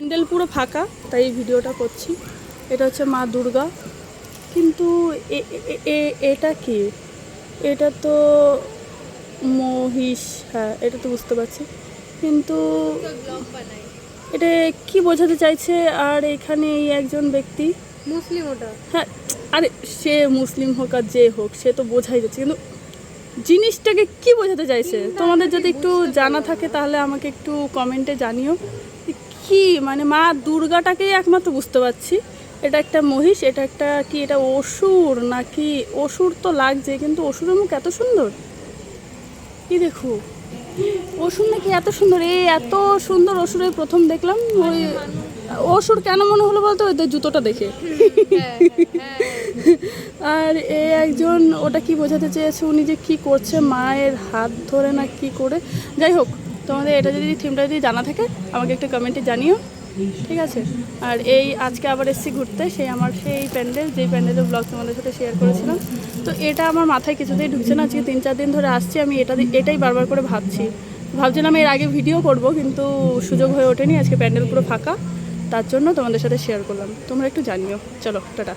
প্যান্ডেল পুরো ফাঁকা তাই এই ভিডিওটা করছি। এটা হচ্ছে মা দুর্গা। কিন্তু এটা কি? এটা তো মহিষ হ্যাঁ এটা তো বুঝতে পারছি। কিন্তু এটা কি বোঝাতে চাইছে? আর এখানে এই একজন ব্যক্তি মুসলিম ওটা। হ্যাঁ আরে সে মুসলিম হোক আর যে হোক সে তো বোঝাই যাচ্ছে। কিন্তু জিনিসটাকে কি বোঝাতে চাইছে? তোমাদের যদি একটু জানা থাকে তাহলে আমাকে একটু কমেন্টে জানিও। কি? মানে মা দুর্গাটাকেই একমাত্র বুঝতে পারছি। এটা একটা মহিষ, এটা একটা কি, এটা অসুর নাকি? অসুর তো লাগছে, কিন্তু অসুরের মুখ এত সুন্দর। কি দেখো। অসুর নাকি এত সুন্দর? এই এত সুন্দর অসুরের প্রথম দেখলাম, ওই অসুর কেন মনে হলো বলতো? ওই জুতোটা দেখে। আর এ একজন, ওটা কি বোঝাতে চেয়েছে উনি যে কি করছে, মায়ের হাত ধরে না কি করে? যাই হোক তোমাদের এটা যদি থিমটা যদি জানা থাকে, আমাকে একটু কমেন্টে জানিও। ঠিক আছে? আর এই আজকে আবার এসছি ঘুরতে, সেই আমার সেই প্যান্ডেল, যেই প্যান্ডেলের ব্লগ তোমাদের সাথে শেয়ার করেছিলাম। তো এটা আমার মাথায় কিছুতেই ঢুকছে না, আজকে তিন চার দিন ধরে আসছি, আমি এটা এটাই বারবার করে ভাবছি। ভাবছিলাম এর আগে ভিডিও করব, কিন্তু সুযোগ হয়ে ওঠেনি, আজকে প্যান্ডেল পুরো ফাঁকা। তার জন্য তোমাদের সাথে শেয়ার করলাম। তোমরা একটু জানিও। চলো, টাটা।